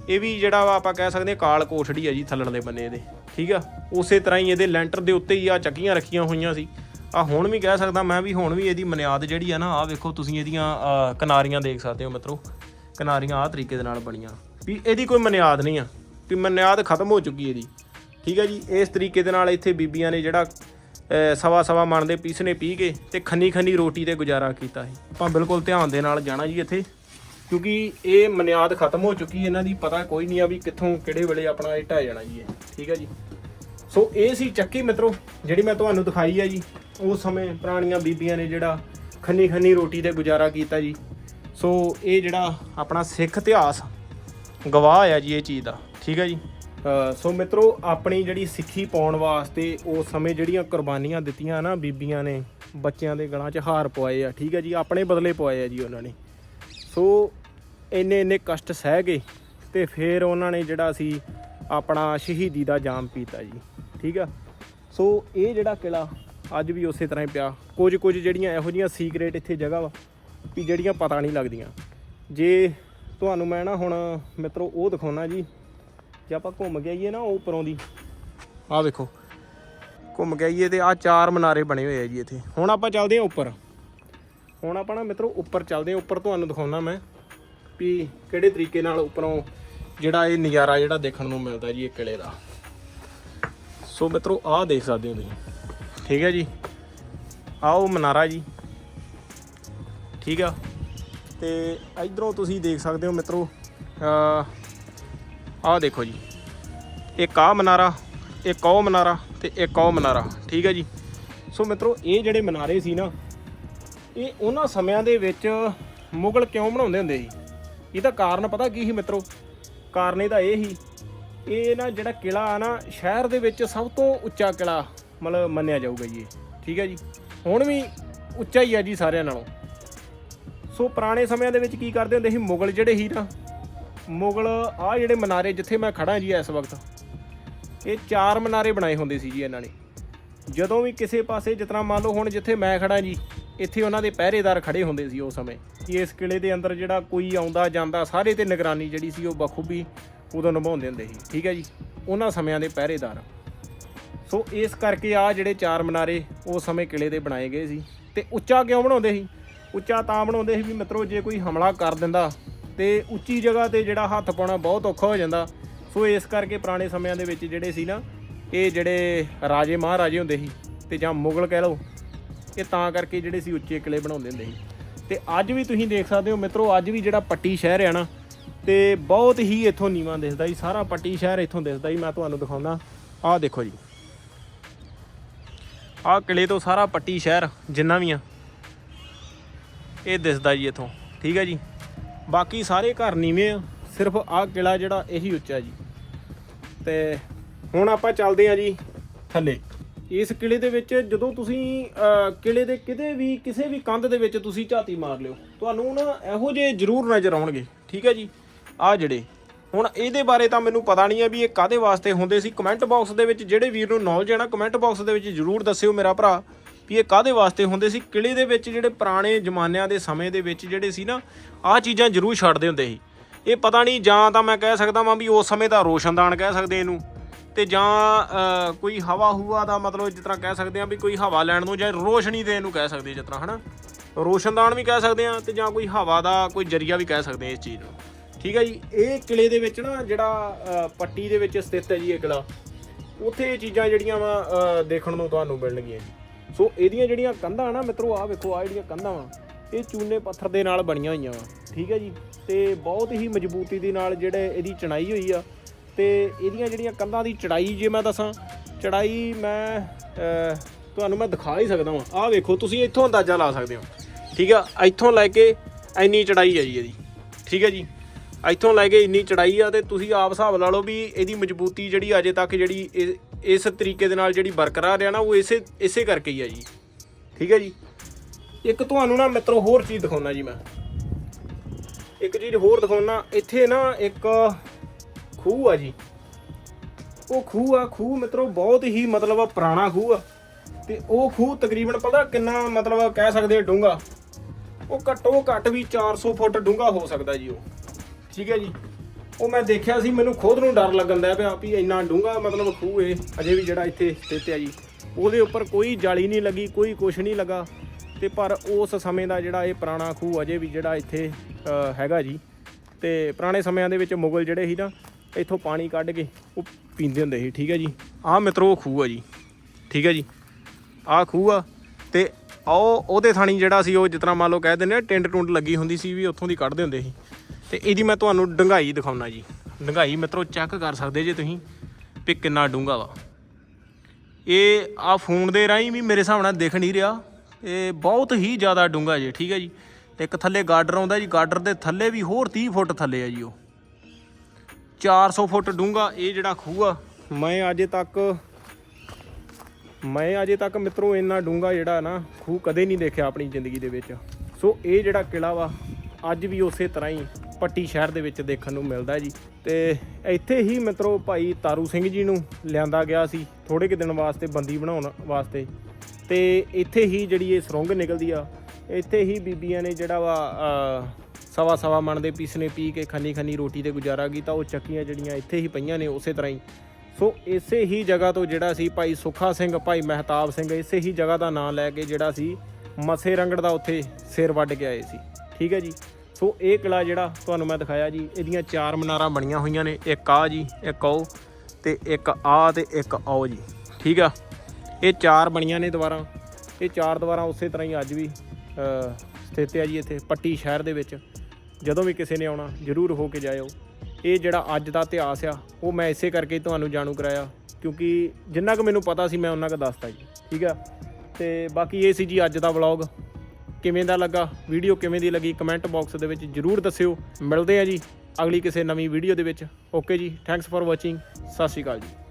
ਇਹ ਵੀ ਜਿਹੜਾ ਵਾ ਆਪਾਂ ਕਹਿ ਸਕਦੇ ਹਾਂ ਕਾਲ ਕੋਠੜੀ ਆ ਜੀ ਥੱਲਣ ਦੇ ਬੰਨੇ ਇਹਦੇ ਠੀਕ ਆ? ਉਸੇ ਤਰ੍ਹਾਂ ਹੀ ਇਹਦੇ ਲੈਂਟਰ ਦੇ ਉੱਤੇ ਹੀ ਆ ਚੱਕੀਆਂ ਰੱਖੀਆਂ ਹੋਈਆਂ ਸੀ। ਆ ਹੁਣ ਵੀ ਕਹਿ ਸਕਦਾ ਮੈਂ ਵੀ ਹੁਣ ਵੀ ਇਹਦੀ ਮਨਿਆਦ ਜਿਹੜੀ ਆ ਨਾ ਆ ਵੇਖੋ ਤੁਸੀਂ ਇਹਦੀਆਂ ਕਿਨਾਰੀਆਂ ਦੇਖ ਸਕਦੇ ਹੋ ਮਿੱਤਰੋ। ਕਿਨਾਰੀਆਂ ਆ ਤਰੀਕੇ ਦੇ ਨਾਲ ਬਣੀਆਂ। ਵੀ ਇਹਦੀ ਕੋਈ ਮਨਿਆਦ ਨਹੀਂ ਆ, ਵੀ ਮਨਿਆਦ ਖਤਮ ਹੋ ਚੁੱਕੀ ਇਹਦੀ। ਠੀਕ ਹੈ ਜੀ? ਇਸ ਤਰੀਕੇ ਦੇ ਨਾਲ ਇੱਥੇ ਬੀਬੀਆਂ ਨੇ ਜਿਹੜਾ ਸਵਾ ਸਵਾ ਮਣ ਦੇ ਪੀਸਨੇ ਪੀ ਕੇ ਤੇ ਖੰਨੀ ਖੰਨੀ ਰੋਟੀ ਤੇ ਗੁਜ਼ਾਰਾ ਕੀਤਾ ਸੀ। ਆਪਾਂ ਬਿਲਕੁਲ ਧਿਆਨ ਦੇ ਨਾਲ ਜਾਣਾ ਜੀ ਇੱਥੇ, ਕਿਉਂਕਿ ਇਹ ਮਨਿਆਦ ਖਤਮ ਹੋ ਚੁੱਕੀ, ਇਹਨਾਂ ਦੀ ਪਤਾ ਕੋਈ ਨਹੀਂ ਆ ਵੀ ਕਿੱਥੋਂ ਕਿਹੜੇ ਵੇਲੇ ਆਪਣਾ ਇਹ ਢਹਿ ਜਾਣਾ ਜੀ ਇਹ। ਠੀਕ ਹੈ ਜੀ? ਸੋ ਇਹ ਸੀ ਚੱਕੀ ਮਿੱਤਰੋ, ਜਿਹੜੀ ਮੈਂ ਤੁਹਾਨੂੰ ਦਿਖਾਈ ਹੈ ਜੀ। ਉਸ ਸਮੇਂ ਪੁਰਾਣੀਆਂ ਬੀਬੀਆਂ ਨੇ ਜਿਹੜਾ ਖੰਨੀ ਖੰਨੀ ਰੋਟੀ ਤੇ ਗੁਜ਼ਾਰਾ ਕੀਤਾ ਜੀ। ਸੋ ਇਹ ਜਿਹੜਾ ਆਪਣਾ ਸਿੱਖ ਇਤਿਹਾਸ, ਗਵਾਹ ਆ ਜੀ ਇਹ ਚੀਜ਼ ਦਾ। ਠੀਕ ਹੈ ਜੀ? ਸੋ ਮਿੱਤਰੋ, ਆਪਣੀ ਜਿਹੜੀ ਸਿੱਖੀ ਪਾਉਣ ਵਾਸਤੇ ਉਸ ਸਮੇਂ ਜਿਹੜੀਆਂ ਕੁਰਬਾਨੀਆਂ ਦਿੱਤੀਆਂ ਨਾ ਬੀਬੀਆਂ ਨੇ, ਬੱਚਿਆਂ ਦੇ ਗਲਾਂ 'ਚ ਹਾਰ ਪਵਾਏ ਆ। ਠੀਕ ਹੈ ਜੀ, ਆਪਣੇ ਬਦਲੇ ਪਵਾਏ ਆ ਜੀ ਉਹਨਾਂ ਨੇ। ਸੋ ਇੰਨੇ ਇੰਨੇ ਕਸ਼ਟ ਸਹਿ ਗਏ ਤੇ ਫਿਰ ਉਹਨਾਂ ਨੇ ਜਿਹੜਾ ਸੀ ਆਪਣਾ ਸ਼ਹੀਦੀ ਦਾ ਜਾਮ ਪੀਤਾ ਜੀ। ਠੀਕ ਆ? ਸੋ ਇਹ ਜਿਹੜਾ ਕਿਲਾ ਅੱਜ ਵੀ ਉਸੇ ਤਰ੍ਹਾਂ ਹੀ ਪਿਆ। ਕੁਝ ਕੁਝ ਜਿਹੜੀਆਂ ਇਹੋ ਜਿਹੀਆਂ ਸੀਕ੍ਰੇਟ ਇੱਥੇ ਜਗ੍ਹਾ ਵਾ, ਵੀ ਜਿਹੜੀਆਂ ਪਤਾ ਨਹੀਂ ਲੱਗਦੀਆਂ। ਜੇ ਤੁਹਾਨੂੰ ਮੈਂ ਨਾ ਹੁਣ, ਮਿੱਤਰੋ, ਉਹ ਦਿਖਾਉਣਾ ਜੀ, ਜੇ ਆਪਾਂ ਘੁੰਮ ਕੇ ਆਈਏ ਨਾ ਉਹ ਉੱਪਰੋਂ ਦੀ। ਆਹ ਵੇਖੋ ਘੁੰਮ ਕੇ ਆਈਏ ਤੇ ਆਹ ਚਾਰ ਮਨਾਰੇ ਬਣੇ ਹੋਏ ਆ ਜੀ ਇੱਥੇ। ਹੁਣ ਆਪਾਂ ਚੱਲਦੇ ਹਾਂ ਉੱਪਰ। ਹੁਣ ਆਪਾਂ ਨਾ ਮਿੱਤਰੋ, ਉੱਪਰ ਚੱਲਦੇ ਹਾਂ। ਉੱਪਰ ਤੁਹਾਨੂੰ ਦਿਖਾਉਣਾ ਮੈਂ, ਵੀ ਕਿਹੜੇ ਤਰੀਕੇ ਨਾਲ ਉੱਪਰੋਂ ਜਿਹੜਾ ਇਹ ਨਜ਼ਾਰਾ ਜਿਹੜਾ ਦੇਖਣ ਨੂੰ ਮਿਲਦਾ ਜੀ ਇਹ ਕਿਲੇ ਦਾ। ਸੋ ਮਿੱਤਰੋ, ਆਹ ਦੇਖ ਸਕਦੇ ਹੋ ਤੁਸੀਂ। ਠੀਕ ਹੈ ਜੀ? ਆਹ ਉਹ ਮਨਾਰਾ ਜੀ। ਠੀਕ ਆ? ਤੇ ਇਧਰੋਂ ਤੁਸੀਂ ਦੇਖ ਸਕਦੇ ਹੋ ਮਿੱਤਰੋ ਆਹ ਦੇਖੋ ਜੀ। ਇੱਕ ਆਹ ਮਨਾਰਾ, ਇੱਕ ਉਹ ਮਨਾਰਾ ਤੇ ਇੱਕ ਉਹ ਮਨਾਰਾ। ਠੀਕ ਹੈ ਜੀ? ਸੋ ਮਿੱਤਰੋ, ਇਹ ਜਿਹੜੇ ਮਨਾਰੇ ਸੀ ਨਾ, ਇਹ ਉਹਨਾਂ ਸਮਿਆਂ ਦੇ ਵਿੱਚ ਮੁਗਲ ਕਿਉਂ ਬਣਾਉਂਦੇ ਹੁੰਦੇ ਜੀ? ਇਹਦਾ ਕਾਰਨ ਪਤਾ ਕੀ ਸੀ ਮਿੱਤਰੋ? ਕਾਰਨ ਇਹਦਾ ਇਹ ਸੀ ਇਹ ਨਾ ਜਿਹੜਾ ਕਿਲਾ ਆ ਨਾ, ਸ਼ਹਿਰ ਦੇ ਵਿੱਚ ਸਭ ਤੋਂ ਉੱਚਾ ਕਿਲਾ ਮਤਲਬ ਮੰਨਿਆ ਜਾਊਗਾ ਜੀ ਇਹ। ਠੀਕ ਹੈ ਜੀ? ਹੁਣ ਵੀ ਉੱਚਾ ਹੀ ਆ ਜੀ ਸਾਰਿਆਂ ਨਾਲੋਂ। ਸੋ ਪੁਰਾਣੇ ਸਮਿਆਂ ਦੇ ਵਿੱਚ ਕੀ ਕਰਦੇ ਹੁੰਦੇ ਸੀ? ਮੁਗਲ ਜਿਹੜੇ ਸੀ ਨਾ, ਮੁਗਲ ਆ ਜਿਹੜੇ ਮਨਾਰੇ ਜਿੱਥੇ ਮੈਂ ਖੜਾ ਜੀ ਇਸ ਵਕਤ, ਇਹ ਚਾਰ ਮਨਾਰੇ ਬਣਾਏ ਹੁੰਦੇ ਸੀ ਜੀ ਇਹਨਾਂ ਨੇ। ਜਦੋਂ ਵੀ ਕਿਸੇ ਪਾਸੇ ਜਿਤਨਾ ਮੰਨ ਲਓ ਹੁਣ ਜਿੱਥੇ ਮੈਂ ਖੜਾ ਜੀ, ਇੱਥੇ ਉਹਨਾਂ ਦੇ ਪਹਿਰੇਦਾਰ ਖੜੇ ਹੁੰਦੇ ਸੀ ਉਸ ਸਮੇਂ। ਕਿ ਇਸ ਕਿਲੇ ਦੇ ਅੰਦਰ ਜਿਹੜਾ ਕੋਈ ਆਉਂਦਾ, ਜਾਂਦਾ, ਸਾਰੇ ਤੇ ਨਿਗਰਾਨੀ ਜਿਹੜੀ ਸੀ ਉਹ ਬਖੂਬੀ ਉਦੋਂ ਨਿਭਾਉਂਦੇ ਹੁੰਦੇ ਸੀ। ਠੀਕ ਹੈ ਜੀ? ਉਹਨਾਂ ਸਮਿਆਂ ਦੇ ਪਹਿਰੇਦਾਰ। ਸੋ ਇਸ ਕਰਕੇ ਆ ਜਿਹੜੇ ਚਾਰ ਮਨਾਰੇ ਉਸ ਸਮੇਂ ਕਿਲੇ ਦੇ ਬਣਾਏ ਗਏ ਸੀ। ਤੇ ਉੱਚਾ ਕਿਉਂ ਬਣਾਉਂਦੇ ਸੀ? ਉੱਚਾ ਤਾਂ ਬਣਾਉਂਦੇ ਸੀ ਵੀ ਮਿੱਤਰੋ, ਜੇ ਕੋਈ ਹਮਲਾ ਕਰ ਦਿੰਦਾ ਤੇ ਉੱਚੀ ਜਗ੍ਹਾ ਤੇ ਜਿਹੜਾ ਹੱਥ ਪਾਉਣਾ ਬਹੁਤ ਔਖਾ ਹੋ ਜਾਂਦਾ। ਸੋ ਇਸ ਕਰਕੇ ਪੁਰਾਣੇ ਸਮਿਆਂ ਦੇ ਵਿੱਚ ਜਿਹੜੇ ਸੀ ਨਾ, ਇਹ ਜਿਹੜੇ ਰਾਜੇ ਮਹਾਰਾਜੇ ਹੁੰਦੇ ਸੀ ਤੇ ਜਾਂ ਮੁਗਲ ਕਹਿ ਲਓ, ਇਹ ਤਾਂ ਕਰਕੇ ਜਿਹੜੇ ਸੀ ਉੱਚੇ ਕਿਲੇ ਬਣਾਉਂਦੇ ਹੁੰਦੇ ਸੀ। ਤੇ ਅੱਜ ਵੀ ਤੁਸੀਂ ਦੇਖ ਸਕਦੇ ਹੋ ਮਿੱਤਰੋ, ਅੱਜ ਵੀ ਜਿਹੜਾ ਪੱਟੀ ਸ਼ਹਿਰ ਹੈ ਨਾ ਤੇ ਬਹੁਤ ਹੀ ਇੱਥੋਂ ਨੀਵਾਂ ਦਿਸਦਾ ਜੀ ਸਾਰਾ ਪੱਟੀ ਸ਼ਹਿਰ ਇੱਥੋਂ ਦਿਸਦਾ ਜੀ ਮੈਂ ਤੁਹਾਨੂੰ ਦਿਖਾਉਂਦਾ। ਆਹ ਦੇਖੋ ਜੀ। ਆਹ ਕਿਲੇ ਤੋਂ ਸਾਰਾ ਪੱਟੀ ਸ਼ਹਿਰ ਜਿੰਨਾ ਵੀ ਆ ਇਹ ਦਿਸਦਾ ਜੀ ਇੱਥੋਂ। ਠੀਕ ਹੈ ਜੀ? ਬਾਕੀ ਸਾਰੇ ਘਰ ਨੀਵੇਂ ਆ ਸਿਰਫ ਆਹ ਕਿਲਾ ਜਿਹੜਾ ਇਹੀ ਉੱਚਾ ਜੀ। ਤੇ ਹੁਣ ਆਪਾਂ ਚੱਲਦੇ ਆ ਜੀ ਥੱਲੇ। ਇਸ ਕਿਲੇ ਦੇ ਵਿੱਚ ਜਦੋਂ ਤੁਸੀਂ ਅਹ, ਕਿਲੇ ਦੇ ਕਿਤੇ ਵੀ ਕਿਸੇ ਵੀ ਕੰਧ ਦੇ ਵਿੱਚ ਤੁਸੀਂ ਝਾਤੀ ਮਾਰ ਲਿਓ ਤੁਹਾਨੂੰ ਨਾ ਇਹੋ ਜਿਹੇ ਜ਼ਰੂਰ ਨਜ਼ਰ ਆਉਣਗੇ। ਠੀਕ ਹੈ ਜੀ? ਆ ਜਿਹੜੇ। ਹੁਣ ਇਹਦੇ ਬਾਰੇ ਤਾਂ ਮੈਨੂੰ ਪਤਾ ਨਹੀਂ ਹੈ ਵੀ ਇਹ ਕਾਦੇ ਵਾਸਤੇ ਹੁੰਦੇ ਸੀ। ਕਮੈਂਟ ਬਾਕਸ ਦੇ ਵਿੱਚ ਜਿਹੜੇ ਵੀਰ ਨੂੰ ਨੌਲੇਜ ਹੈ ਨਾ ਕਮੈਂਟ ਬਾਕਸ ਦੇ ਵਿੱਚ ਜ਼ਰੂਰ ਦੱਸਿਓ ਮੇਰਾ ਭਰਾ ਵੀ ਇਹ ਕਾਦੇ ਵਾਸਤੇ ਹੁੰਦੇ ਸੀ। ਕਿਲੇ ਦੇ ਵਿੱਚ ਜਿਹੜੇ ਪੁਰਾਣੇ ਜ਼ਮਾਨਿਆਂ ਦੇ ਸਮੇਂ ਦੇ ਵਿੱਚ ਜਿਹੜੇ ਸੀ ਨਾ, ਆਹ ਚੀਜ਼ਾਂ ਜ਼ਰੂਰ ਛੱਡਦੇ ਹੁੰਦੇ ਸੀ। ਇਹ ਪਤਾ ਨਹੀਂ ਜਾਂ ਤਾਂ ਮੈਂ ਕਹਿ ਸਕਦਾ ਵਾਂ ਵੀ ਉਸ ਸਮੇਂ ਦਾ ਰੋਸ਼ਨਦਾਨ ਕਹਿ ਸਕਦੇ ਇਹਨੂੰ। ਤੇ ਜਾਂ ਕੋਈ ਹਵਾ ਹੂਆ ਦਾ ਮਤਲਬ ਜਿਸ ਤਰ੍ਹਾਂ ਕਹਿ ਸਕਦੇ ਆ ਵੀ ਕੋਈ ਹਵਾ ਲੈਣ ਨੂੰ ਜਾਂ ਰੋਸ਼ਨੀ ਦੇ ਇਹਨੂੰ ਕਹਿ ਸਕਦੇ ਜਿਸ ਤਰ੍ਹਾਂ, ਹਨਾ। ਰੋਸ਼ਨਦਾਨ ਵੀ ਕਹਿ ਸਕਦੇ ਆ ਤੇ ਜਾਂ ਕੋਈ ਹਵਾ ਦਾ ਕੋਈ ਜਰੀਆ ਵੀ ਕਹਿ ਸਕਦੇ ਆ ਇਸ ਚੀਜ਼ ਨੂੰ। ਠੀਕ ਹੈ ਜੀ, ਇਹ ਕਿਲੇ ਦੇ ਵਿੱਚ ਨਾ ਜਿਹੜਾ ਪੱਟੀ ਦੇ ਵਿੱਚ ਸਥਿਤ ਹੈ ਜੀ ਇਹ ਕਿਲਾ। ਉੱਥੇ ਇਹ ਚੀਜ਼ਾਂ ਜਿਹੜੀਆਂ ਵਾ ਦੇਖਣ ਨੂੰ ਤੁਹਾਨੂੰ ਮਿਲਣਗੀਆਂ ਜੀ। ਸੋ ਇਹਦੀਆਂ ਜਿਹੜੀਆਂ ਕੰਧਾਂ ਨਾ, ਮਿੱਤਰੋ, ਆਹ ਵੇਖੋ, ਆਹ ਜਿਹੜੀਆਂ ਕੰਧਾਂ ਵਾ, ਇਹ ਚੂਨੇ ਪੱਥਰ ਦੇ ਨਾਲ ਬਣੀਆਂ ਹੋਈਆਂ ਵਾ, ਠੀਕ ਹੈ ਜੀ। ਤੇ ਬਹੁਤ ਹੀ ਮਜ਼ਬੂਤੀ ਦੇ ਨਾਲ ਜਿਹੜੇ ਇਹਦੀ ਚਣਾਈ ਹੋਈ ਆ, ਤੇ ਇਹਦੀਆਂ ਜਿਹੜੀਆਂ ਕੰਧਾਂ ਦੀ ਚੜਾਈ ਜੇ ਮੈਂ ਦੱਸਾਂ ਚੜਾਈ ਮੈਂ ਤੁਹਾਨੂੰ ਮੈਂ ਦਿਖਾ ਹੀ ਸਕਦਾ ਹਾਂ ਆਹ ਵੇਖੋ, ਤੁਸੀਂ ਇੱਥੋਂ ਅੰਦਾਜ਼ਾ ਲਾ ਸਕਦੇ ਹੋ, ਠੀਕ ਆ? ਇੱਥੋਂ ਲੈ ਕੇ ਇੰਨੀ ਚੜਾਈ ਹੈ ਜੀ ਇਹਦੀ, ਠੀਕ ਹੈ ਜੀ? ਇੱਥੋਂ ਲੈ ਕੇ ਇੰਨੀ ਚੜਾਈ ਆ ਤੇ ਤੁਸੀਂ ਆਪ ਹਿਸਾਬ ਲਾ ਲਓ ਵੀ ਇਹਦੀ ਮਜ਼ਬੂਤੀ ਜਿਹੜੀ ਅਜੇ ਤੱਕ ਜਿਹੜੀ ਇਹ- ਇਸ ਤਰੀਕੇ ਦੇ ਨਾਲ ਜਿਹੜੀ ਬਰਕਰਾਰ ਆ ਨਾ, ਉਹ ਇਸੇ ਇਸੇ ਕਰਕੇ ਹੀ ਆ ਜੀ। ਠੀਕ ਹੈ ਜੀ? ਇੱਕ ਤੁਹਾਨੂੰ ਨਾ ਮਿੱਤਰੋ ਹੋਰ ਚੀਜ਼ ਦਿਖਾਉਣਾ ਜੀ ਮੈਂ। ਇੱਕ ਚੀਜ਼ ਹੋਰ ਦਿਖਾਉਣਾ, ਇੱਥੇ ਨਾ ਇੱਕ ਖੂਹ ਆ ਜੀ। ਉਹ ਖੂਹ ਆ, ਖੂਹ ਮਿੱਤਰੋ ਬਹੁਤ ਹੀ ਮਤਲਬ ਪੁਰਾਣਾ ਖੂਹ ਆ। ਤੇ ਉਹ ਖੂਹ ਤਕਰੀਬਨ ਪਤਾ ਕਿੰਨਾ ਮਤਲਬ ਕਹਿ ਸਕਦੇ ਡੂੰਗਾ ਉਹ ਘੱਟੋ ਘੱਟ ਵੀ 400 ਫੁੱਟ ਡੂੰਗਾ ਹੋ ਸਕਦਾ ਜੀ ਉਹ। ਠੀਕ ਹੈ ਜੀ। ਉਹ ਮੈਂ ਦੇਖਿਆ ਸੀ, ਮੈਨੂੰ ਖੁਦ ਨੂੰ ਡਰ ਲੱਗਣ ਦਾ ਪਿਆ ਵੀ ਇੰਨਾ ਡੂੰਗਾ ਮਤਲਬ ਖੂਹ ਇਹ ਅਜੇ ਵੀ ਜਿਹੜਾ ਇੱਥੇ ਸਥਿਤ ਹੈ ਜੀ। ਉਹਦੇ ਉੱਪਰ ਕੋਈ ਜਾਲੀ ਨਹੀਂ ਲੱਗੀ, ਕੋਈ ਕੁਛ ਨਹੀਂ ਲੱਗਾ। ਤੇ ਪਰ ਉਸ ਸਮੇਂ ਦਾ ਜਿਹੜਾ ਇਹ ਪੁਰਾਣਾ ਖੂਹ ਅਜੇ ਵੀ ਜਿਹੜਾ ਇੱਥੇ ਹੈਗਾ ਜੀ। ਤੇ ਪੁਰਾਣੇ ਸਮਿਆਂ ਦੇ ਵਿੱਚ ਮੁਗਲ ਜਿਹੜੇ ਸੀ ਨਾ, ਇੱਥੋਂ ਪਾਣੀ ਕੱਢ ਕੇ ਉਹ ਪੀਂਦੇ ਹੁੰਦੇ ਸੀ, ਠੀਕ ਹੈ ਜੀ। ਆਹ ਮਿੱਤਰੋ, ਉਹ ਖੂਹ ਆ ਜੀ। ਠੀਕ ਹੈ ਜੀ। ਆਹ ਖੂਹ ਆ ਤੇ ਉਹ ਉਹਦੇ ਥਾਣੀ ਜਿਹੜਾ ਸੀ, ਉਹ ਜਿਤਨਾ ਮੰਨ ਲਓ ਕਹਿ ਦਿੰਦੇ ਆ ਟਿੰਡ ਟੁੰਡ ਲੱਗੀ ਹੁੰਦੀ ਸੀ ਵੀ ਉੱਥੋਂ ਦੀ ਕੱਢਦੇ ਹੁੰਦੇ ਸੀ। ਤੇ ਇਹਦੀ ਮੈਂ ਤੁਹਾਨੂੰ ਡੰਗਾਈ ਦਿਖਾਉਣਾ ਜੀ। ਡੰਗਾਈ ਮਿੱਤਰੋ ਚੈੱਕ ਕਰ ਸਕਦੇ ਜੇ ਤੁਸੀਂ ਵੀ ਕਿੰਨਾ ਡੂੰਘਾ ਵਾ। ਇਹ ਆ ਫੋਨ ਦੇ ਰਾਹੀਂ ਵੀ ਮੇਰੇ ਹਿਸਾਬ ਨਾਲ ਦਿਖ ਨਹੀਂ ਰਿਹਾ। ਇਹ ਬਹੁਤ ਹੀ ਜ਼ਿਆਦਾ ਡੂੰਘਾ ਜੇ, ਠੀਕ ਹੈ ਜੀ। ਤੇ ਇੱਕ ਥੱਲੇ ਗਾਰਡਰ ਆਉਂਦਾ ਜੀ ਗਾਰਡਰ ਦੇ ਥੱਲੇ ਵੀ ਹੋਰ 30 ਫੁੱਟ ਥੱਲੇ ਆ ਜੀ ਉਹ। 400 ਫੁੱਟ ਡੂੰਘਾ ਇਹ ਜਿਹੜਾ ਖੂਹ ਆ, ਮੈਂ ਅਜੇ ਤੱਕ, ਮੈਂ ਅਜੇ ਤੱਕ ਮਿੱਤਰੋ ਇੰਨਾ ਡੂੰਘਾ ਜਿਹੜਾ ਨਾ ਖੂਹ ਕਦੇ ਨਹੀਂ ਦੇਖਿਆ ਆਪਣੀ ਜ਼ਿੰਦਗੀ ਦੇ ਵਿੱਚ। ਸੋ ਇਹ ਜਿਹੜਾ ਕਿਲਾ ਵਾ, ਅੱਜ ਵੀ ਉਸੇ ਤਰ੍ਹਾਂ ਹੀ ਪੱਟੀ ਸ਼ਹਿਰ ਦੇ ਵਿੱਚ ਦੇਖਣ ਨੂੰ ਮਿਲਦਾ ਜੀ। ਤੇ ਇੱਥੇ ਹੀ ਮਿੱਤਰੋ ਭਾਈ ਤਾਰੂ ਸਿੰਘ ਜੀ ਨੂੰ ਲਿਆਂਦਾ ਗਿਆ ਸੀ ਥੋੜੇ ਕਿ ਦਿਨ ਵਾਸਤੇ ਬੰਦੀ ਬਣਾਉਣ ਵਾਸਤੇ। ਤੇ ਇੱਥੇ ਹੀ ਜਿਹੜੀ ਇਹ ਸੁਰੰਗ ਨਿਕਲਦੀ ਆ, ਇੱਥੇ ਹੀ ਬੀਬੀਆਂ ਨੇ ਜਿਹੜਾ ਵਾ ਸਵਾ ਸਵਾ ਮਣ ਦੇ ਪੀਸਨੇ ਪੀ ਕੇ ਖੰਨੀ ਖੰਨੀ ਰੋਟੀ ਤੇ ਗੁਜ਼ਾਰਾ ਕੀਤਾ, ਉਹ ਚੱਕੀਆਂ ਜਿਹੜੀਆਂ ਇੱਥੇ ਹੀ ਪਈਆਂ ਨੇ ਉਸੇ ਤਰ੍ਹਾਂ ਹੀ। ਸੋ ਇਸੇ ਹੀ ਜਗ੍ਹਾ ਤੋਂ ਜਿਹੜਾ ਸੀ ਭਾਈ ਸੁੱਖਾ ਸਿੰਘ, ਭਾਈ ਮਹਿਤਾਬ ਸਿੰਘ, ਇਸੇ ਹੀ ਜਗ੍ਹਾ ਦਾ ਨਾਮ ਲੈ ਕੇ ਜਿਹੜਾ ਸੀ ਮਸੇ ਰੰਗੜ ਦਾ ਉੱਥੇ ਸਿਰ ਵੱਢ ਕੇ ਆਏ ਸੀ। ਠੀਕ ਹੈ ਜੀ। ਸੋ ਇਹ ਕਿਲਾ ਜਿਹੜਾ ਤੁਹਾਨੂੰ ਮੈਂ ਦਿਖਾਇਆ ਜੀ, ਇਹਦੀਆਂ ਚਾਰ ਮਨਾਰਾਂ ਬਣੀਆਂ ਹੋਈਆਂ ਨੇ, ਇੱਕ ਆ ਜੀ, ਇੱਕ ਉਹ ਤੇ ਇੱਕ ਆ ਤੇ ਇੱਕ ਆਓ ਜੀ, ਠੀਕ ਆ? ਇਹ ਚਾਰ ਬਣੀਆਂ ਨੇ ਦੁਬਾਰਾ, ਇਹ ਚਾਰ ਦੁਬਾਰਾ ਉਸੇ ਤਰ੍ਹਾਂ ਹੀ ਅੱਜ ਵੀ ਸਥਿਤ ਹੈ ਜੀ ਇੱਥੇ ਪੱਟੀ ਸ਼ਹਿਰ ਦੇ ਵਿੱਚ। ਜਦੋਂ ਵੀ ਕਿਸੇ ਨੇ ਆਉਣਾ, ਜ਼ਰੂਰ ਹੋ ਕੇ ਜਾਇਓ। ਇਹ ਜਿਹੜਾ ਅੱਜ ਦਾ ਇਤਿਹਾਸ ਆ, ਉਹ ਮੈਂ ਇਸੇ ਕਰਕੇ ਤੁਹਾਨੂੰ ਜਾਣੂ ਕਰਾਇਆ, ਕਿਉਂਕਿ ਜਿੰਨਾ ਕੁ ਮੈਨੂੰ ਪਤਾ ਸੀ, ਮੈਂ ਉਹਨਾਂ ਕੁ ਦੱਸਤਾ ਜੀ, ਠੀਕ ਆ? ਤੇ ਬਾਕੀ ਇਹ ਸੀ ਜੀ ਅੱਜ ਦਾ ਵਲੌਗ। ਕਿਵੇਂ ਦਾ ਲੱਗਾ? ਵੀਡੀਓ ਕਿਵੇਂ ਦੀ ਲੱਗੀ? ਕਮੈਂਟ ਬਾਕਸ ਦੇ ਵਿੱਚ ਜਰੂਰ ਦੱਸਿਓ। ਮਿਲਦੇ ਆ ਜੀ ਅਗਲੀ ਕਿਸੇ ਨਵੀਂ ਵੀਡੀਓ ਦੇ ਵਿੱਚ। ਓਕੇ ਜੀ ਥੈਂਕਸ ਫॉर ਵਾਚਿੰਗ ਸਤਿ ਸ਼੍ਰੀ ਅਕਾਲ ਜੀ।